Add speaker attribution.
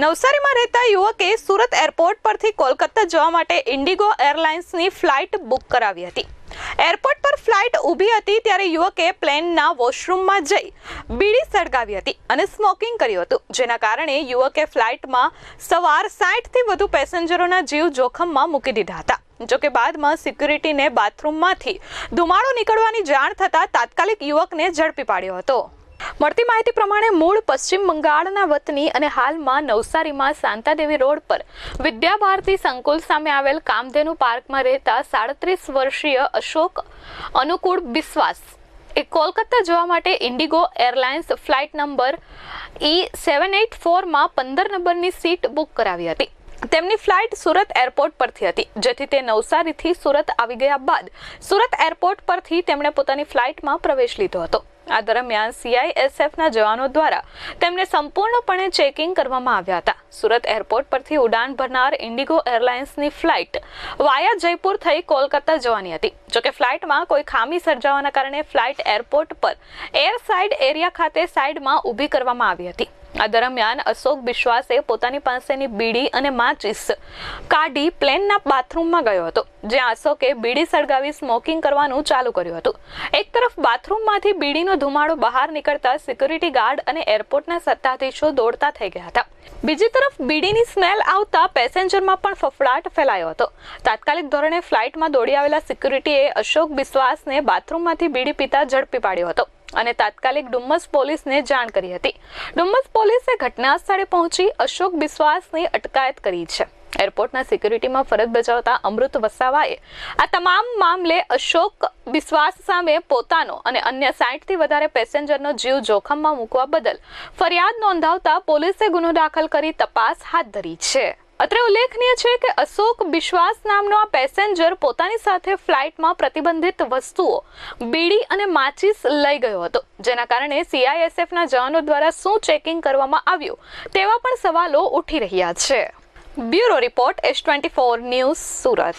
Speaker 1: નવસારીમાં રહેતા યુવકે સુરત એરપોર્ટ પરથી કોલકાતા જવા માટે ઇન્ડિગો એરલાઇન્સની ફ્લાઇટ બુક કરાવી હતી. એરપોર્ટ પર ફ્લાઇટ ઊભી હતી ત્યારે યુવકે પ્લેનના વોશરૂમમાં જઈ બીડી સળગાવી હતી અને સ્મોકિંગ કર્યું હતું, જેના કારણે યુવકે ફ્લાઇટમાં સવાર સાઠથી વધુ પેસેન્જરોના જીવ જોખમમાં મૂકી દીધા હતા. જોકે બાદમાં સિક્યુરિટીને બાથરૂમમાંથી ધુમાડો નીકળવાની જાણ થતાં તાત્કાલિક યુવકને ઝડપી પાડ્યો હતો. મળતી માહિતી પ્રમાણે મૂળ પશ્ચિમ બંગાળના વતની અને હાલમાં નવસારીમાં શાંતાદેવી રોડ પર વિદ્યા ભારતી સંકુલ સામે આવેલ કામધેનુ પાર્કમાં રહેતા સાડત્રીસ વર્ષીય અશોક અનુકૂળ બિસ્વાસ એ કોલકાતા જવા માટે IndiGo airlines flight number E seven eight ફોરમાં પંદર નંબરની સીટ બુક કરાવી હતી. તેમની ફ્લાઇટ સુરત એરપોર્ટ પરથી હતી, જેથી તે નવસારીથી સુરત આવી ગયા બાદ સુરત એરપોર્ટ પરથી તેમણે પોતાની ફ્લાઇટમાં પ્રવેશ લીધો હતો. આ દરમિયાન સીઆઈએસએફના જવાનો દ્વારા તેમને સંપૂર્ણપણે ચેકિંગ કરવામાં આવ્યા હતા. સુરત એરપોર્ટ પરથી ઉડાન ભરનાર ઇન્ડિગો એરલાઇન્સની ફ્લાઇટ વાયા જયપુર થઈ કોલકાતા જવાની હતી. જોકે ફ્લાઇટમાં કોઈ ખામી સર્જાવાના કારણે ફ્લાઇટ એરપોર્ટ પર એર સાઇડ એરિયા ખાતે સાઇડમાં ઊભી કરવામાં આવી હતી. આ દરમિયાન અશોક બિશ્વાસે પોતાની પાસેની બીડી અને માચિસ કાઢી પ્લેનના બાથરૂમમાં ગયો હતો, જ્યાં અશોકે બીડી સળગાવી સ્મોકિંગ કરવાનું ચાલુ કર્યું હતું. એક તરફ બાથરૂમમાંથી બીડીનો ધુમાડો બહાર નીકળતા સિક્યુરિટી ગાર્ડ અને એરપોર્ટના સત્તાધીશો દોડતા થઈ ગયા હતા. બીજી તરફ બીડીની સ્મેલ આવતા પેસેન્જરમાં પણ ફફડાટ ફેલાયો હતો. તાત્કાલિક ધોરણે ફ્લાઇટમાં દોડી આવેલા સિક્યુરિટીએ અશોક બિશ્વાસને બાથરૂમમાંથી બીડી પીતા ઝડપી પાડ્યો હતો. અને તાત્કાલિક ડુમ્મસ પોલીસને જાણ કરી હતી. ડુમ્મસ પોલીસે ઘટના સ્થળે પહોંચી અશોક બિસ્વાસની અટકાયત કરી છે. એરપોર્ટના સિક્યુરિટીમાં ફરજ બજાવતા અમૃત વસાવાએ આ તમામ મામલે અશોક બિસ્વાસ સામે પોતાનો અને અન્ય સાઠથી વધારે પેસેન્જરનો જીવ જોખમમાં મૂકવા બદલ ફરિયાદ નોંધાવતા પોલીસે ગુનો દાખલ કરી તપાસ હાથ ધરી છે. અત્રે ઉલ્લેખનીય છે કે અશોક બિશ્વાસ નામનો આ પેસેન્જર પોતાની સાથે ફ્લાઇટમાં પ્રતિબંધિત વસ્તુઓ, બીડી અને માચિસ લઈ ગયો હતો. જેના કારણે સીઆઈએસએફના જવાનો દ્વારા શું ચેકિંગ કરવામાં આવ્યું, તેવા પણ સવાલો ઉઠી રહ્યા છે. Bureau report S twenty four news Surat.